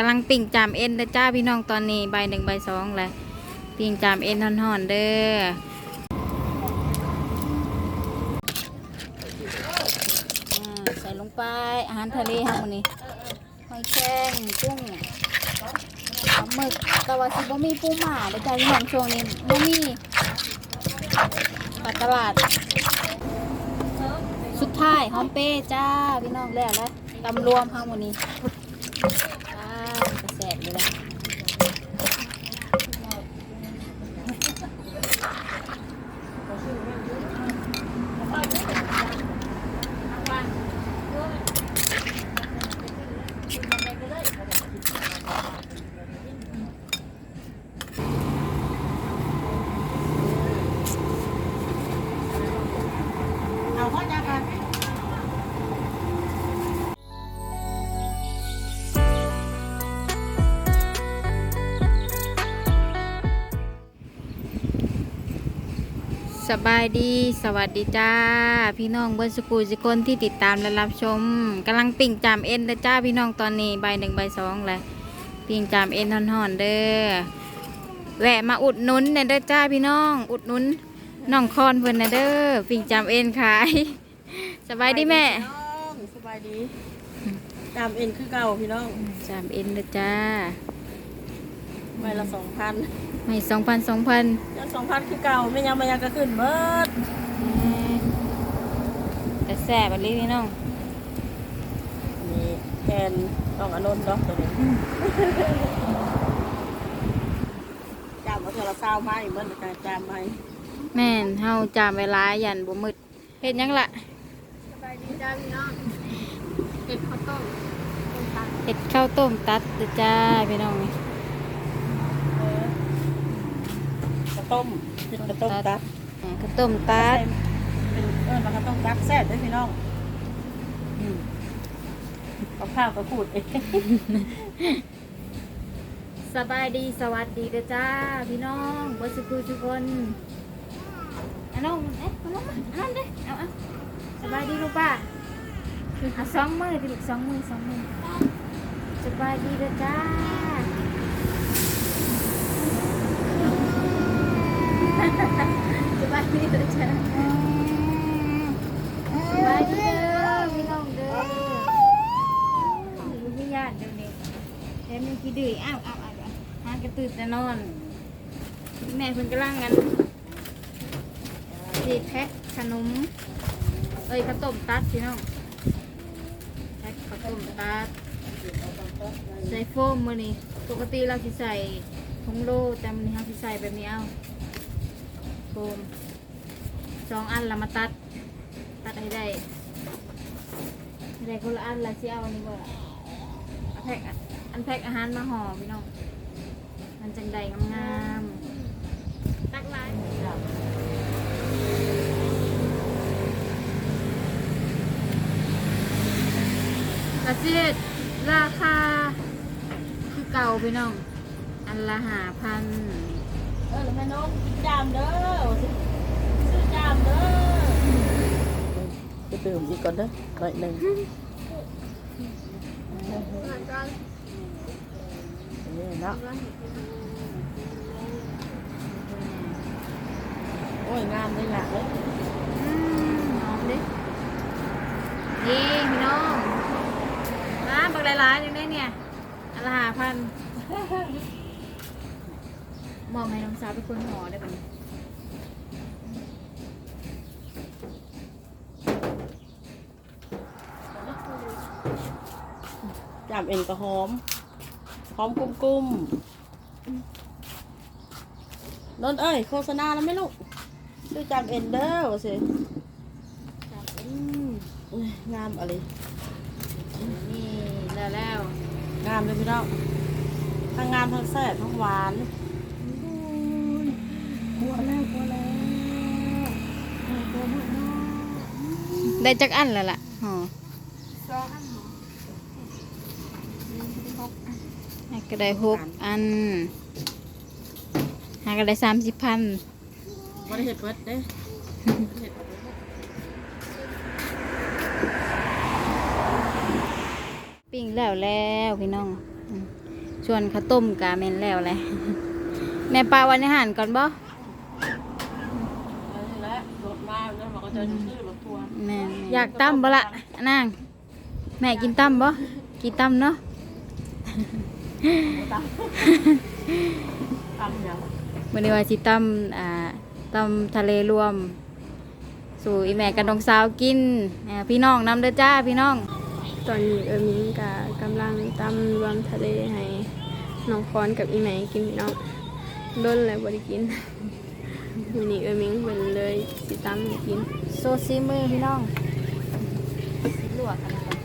กำลังปิ่งจามเอ็นเด้อจ้าพี่น้องตอนนี้ใบหนึ่งใบสองเลยปิ่งจามเอ็นห่อนๆเด้อใส่ลงไปอาหารทะเลครับวันนี้หอยแครงกุ้งปลาหมึกแต่ว่าสิบ่มีปูหมาเด้อจ้าพี่น้องช่วงนี้บ่มีปลาตลาด สุดท้ายหอมเป้จ้าพี่น้องแล้วแล้วตำรวมห้างวันนี้ แสบเลยนะ สบายดีสวัสดีจ้า พี่น้องเบิร์สกูสิคนที่ติดตามและรับชมกำลังปิ่งจามเอ็นเด้อจ้าพี่น้องตอนนี้ใบหนึ่งใบสองเลยปิ่งจามเอ็นห่อนๆเด้อแวะมาอุดหนุนเนี่ยเด้อจ้าพี่น้อง อุดหนุนน้องคอนเพิ่นนะเด้อปิ่งจามเอ็นขายสบายดีแม่พี่น้องสบายดีตามเอ็นคือเก่าพี่น้องจามเอ็นเด้อจ้า ใบละสองพันไม่สองพันสองพันยังสองพันคือเก่าไม่ยังไม่ยังก็ขึ้นเบิดแต่แสบอันนี้พี่น้องนี่แทนน้องอนนท์เนาะตัวนี้จามเอาเธอละเศร้ามาอีกเบิ้ลการจามไหมแม่นเฮาจามเวลายันบ่มืดเฮ็ดหยังล่ะสบายดีจ้าพี่น้องเก็บข้าวต้มต้มตังเห็ดข้าวต้มตัดเด้อจ้าพี่น้องนี่ เออข้าว ต้มเห็ดข้าวต้มตัดอ่าข้าวต้มตัดเป็นเออมันข้าวต้มตัดแซ่บด้วยพี่น้องอืมเอาข้าวก็พูดเองสบายดีสวัสดีเด้อจ้า พี่น้องเบ่สุกุทุกคนอันน้องเอ๊ะเอาลงมาอันนั้นเด้อเอาเอาสบายดีลูกป้าเอาสองมือดิลูกสองมือสองมือสบายดีเด้อจ้า สบายดีเด้อจ้าสบายดีเด้อพี่น้องเด้ออยู่ที่ญาติเดี๋ยวนี้แต่มันกี่ดื้ออ้าวอ้าวอ้าวอ้าวหากระตือแต่นอน แม่เพิ่นกำลังกันสีแพ็คขนม เอ้ยข้าวต้มตัดพี่น้องแพ็คข้าวต้มตัดใส่โฟมมือนี่ปกติเราสิใส่ทงโลแต่มันนี้เราสิใส่แบบนี้เอา มสองอันเรามาตัด ตัดให้ได้ให้ได้คนละอันละเอาอันนี้บ่ล่ะเอาแพ็คอะอันแพ็คอาหารมาห่อพี่น้อง มันจังใดงามๆตักหลายกระเจ็ดราคาคือเก่าพี่น้อง อันละหาพัน เออแล้วแม่น้องกินจามเด้อซื้อจามเด้อจะดื่มอีกก่อนเด้อหน่อยหนึ่งนี่เนาะโอ้ยงามเลยล่ะเอ้ยอืมหอมดินี่พี่น้องมาบักหลายๆอย่างนี้เนี่ยอันละหาพัน มองให้น้องสาวเป็นคนห่อได้ปะเนี่ยจามเอ็นก็หอมหอมกุ้มกุ้มนนท์เอ้ยโฆษณาแล้วไหมลูกซื้อจามเอ็นเด้อว่าสิจับเป็นอุ้ยงามอะไรนี่แล้วแล้วงามเลยพี่น้องทั้งงามทั้งแซ่บทั้งหวานก ลัวแล้วกลัวแล้วกลัวมากเนาะได้จักอันแล้วล่ะห่อสองอันหอหาก็ได้หกอันหาก็ได้สามสิบพันบ่ได้เห็ดเบิดเด้เห็ดเบิดปิ้งแล้วแล้วพี่น้องอืมส่วนข้าวต้มกาเมนแล้วแหละแม่ปลาวันอาหารก่อนบ่ และรถ มาแล้วมันก็จะชื่อรถทัวร์แม่อยากตั้มบ่ละนาง แม่กินตั้มบ่กินตั้มเนาะทำอย่างวันนี้ว่าสิตั้มอ่าตั้มทะเลรวม สู่อีแม่กันดองสาวกินอ่าพี่น้องนำเด้อจ้าพี่น้อง ตอนนี้เออมิงกะกำลังตำรวมทะเลให้น้องคอนกับอีแหม่กินพี่น้องด้นแล้วบริกินวันนี้เออมิงเป็นเลยสิตำให้กิน โซซีมือพี่น้องสิลวกกันก่อน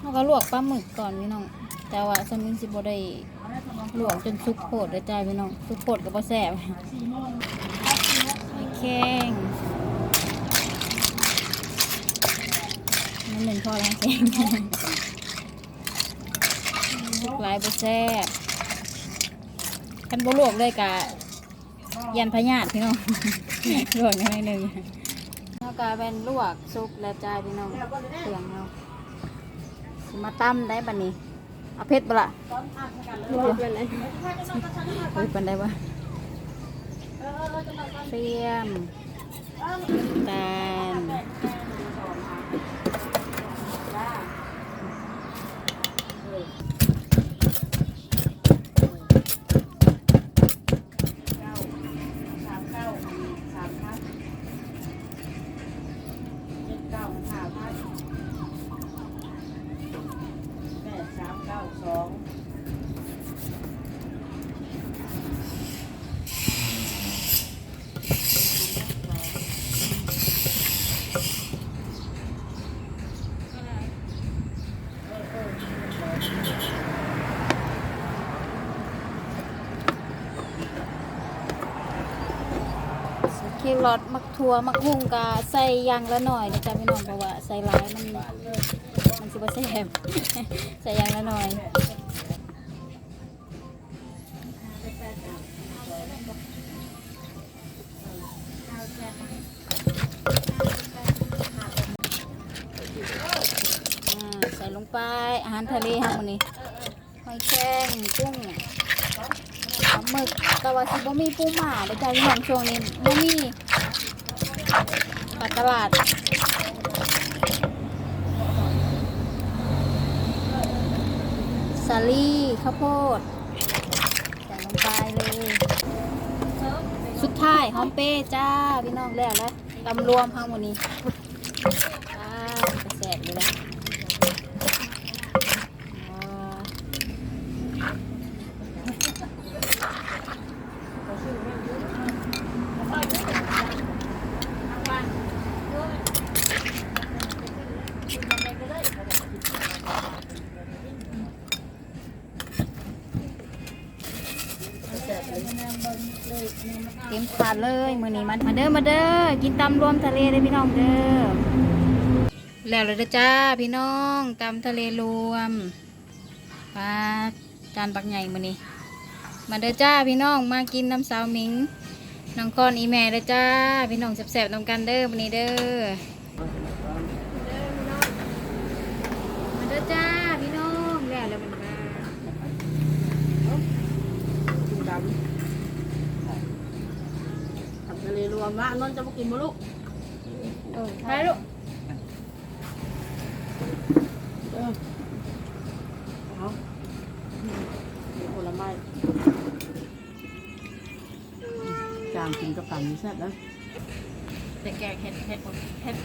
เราก็ลวกปลาหมึกก่อนพี่น้อง แต่ว่าสมิงสิบ่ได้ลวกจนสุกโผดเลยจ้าพี่น้องสุกโผดก็บ่แซ่บไอ้แข้งนั่นหนึ่งพอแล้วแข้ง สุกหลายบ่แซ่บกันบ่ลวกเลยกะยันพญาติพี่น้องลวกนิดนึงแล้วก็เป็นลวกสุกแล้วจ้าพี่น้องเครื่องเราสิมาตั้มได้บัดนี้เอาเผ็ดบ่ล่ะรสเป็นอะไรเฮ้ยปันได้บ่เตรียมตาล เครอทมักทัวมักหุ่งกะใส่ยางละหน่อยนะจ๊ะพี่น้องเพราะว่าใส่หลายมันมันสิบ่แซ่บใส่ยางละหน่อยใส่ลงไปอาหารทะเลค่ะวันนี้หอยแครงกุ้ง หมึกแต่ว่าสิบ่มีปูหมาเดี๋ยวใจพี่น้องช่วงนี้บ่มีปลาตลาดสาลี่ข้าวโพดใส่ลงไปเลย สุดท้ายหอมเป้จ้า พี่น้องแล้วแล้วตำรวมข้างวันนี้อ่ากระแสบเลยละ เต็มถาดเลยมือนี้มันมาเด้อมาเด้อกินตำรวมทะเลเลยพี่น้องเด้อแล้วเลยเด้อจ้าพี่น้องตำทะเลรวมปลาจานบักใหญ่มือนี้มาเด้อจ้าพี่น้องมากินน้ำสาวมิงน้องก้อนอีแม่เด้อจ้าพี่น้องแสบๆนำกันเด้อวันนี้เด้อมาเด้อจ้าพี่น้องแล้วแล้วมันมา ดูดำทำทะเลรวมว่านนท์จะมากินมั้ลูกเออไปลูกเออเอาผลไม้จางกินกับปั่นนี่แซ่บนะแต่แกงเห็ดเห็ดเห็ด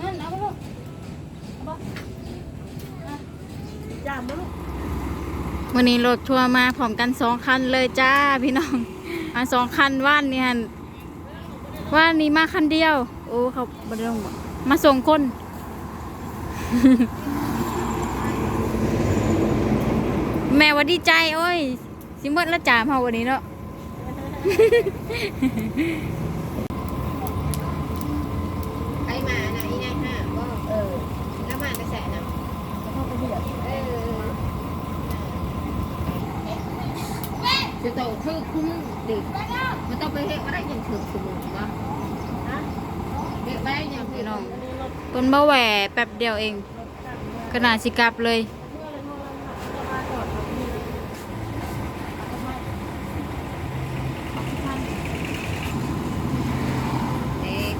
นั่นเอาไปลูกเอาไป ย่างมั้ลูก วันนี้รถทัวร์มาพร้อมกันสองคันเลยจ้าพี่น้อง มาสองคันว่านนี่ฮันว่านนี้มาคันเดียว โอ้เขาบดลงมาส่งคนแม่ว่าดีใจ โอ้ย สิมดละจ่าเฮาวันนี้เนาะ ไปมาน่ะอีนายห้าบ่ เออ แล้วมากระแสน่ะ แล้วเขาก็เรียก เออ จะโตคือคุ้มดิมันต้องไปเฮ็ดอะไรอย่างถึงสมุนวะเฮ็ดอะไรอย่างพี่น้องต้นมะแหวแป๊บเดียวเองขนาดสิกลับเลยเอ๊ะ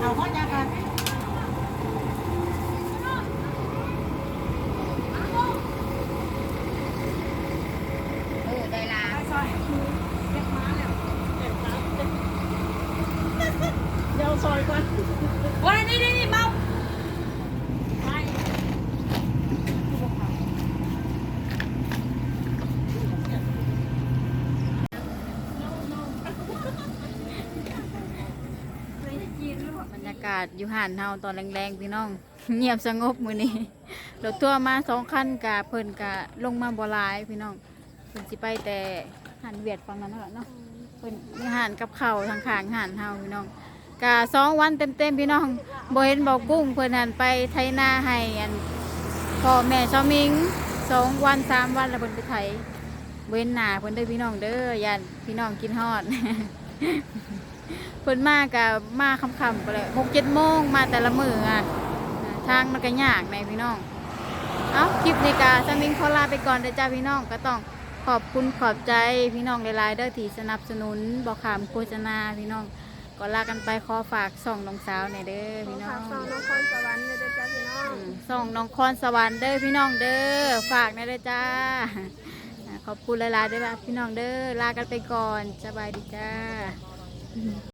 เอาข้อยังกัน เออได้ละ เดี๋ยวซอยก่อนวันนี้นี่นี่เมา บรรยาศอยู่ห่านเฮาตอนแรงๆพี่น้อง เงียบสงบมือนี้รถทัวร์มาสองคันกะเพิ่นกะลงมาบ่หลายพี่น้องเพิ่นสิไปแต่หันเวียดฝั่งนั้นนั่นแหละเนาะเพิ่นมีห่านกับเข้าทางข้างห่านเฮาพี่น้องกะสองวันเต็มๆพี่น้องบ่เห็นบ่กุ้งเพิ่นหันไปไถนาให้อันพ่อแม่ชาวมิงสองวันสามวันแล้วเพิ่นไปไถเว้นหน้าเพิ่นเด้อพี่น้องเด้อย่านพี่น้องกินฮอด เพิ่นมากับมาค่ำๆไปเลยหกเจ็ดโมงมาแต่ละมืออะอ่าทางมันก็ยากในพี่น้องเอาคลิปนี้กาสมิงขอลาไปก่อนเด้อจ้าพี่น้องก็ต้องขอบคุณขอบใจพี่น้องหลายๆเด้อที่สนับสนุนบอกขามโฆษณาพี่น้องก็ลากันไปขอฝากส่องน้องสาวในอยเด้อพี่น้อฝางกซองนครสวรรค์เลยเด้อจ้าพี่น้องอืมส่องน้องคอนสวรรค์เด้อพี่น้องเด้อฝากในอยเด้อจ้าอ่าขอบคุณหลายๆเด้อพี่น้องเด้อลากันไปก่อนสบายดีจ้า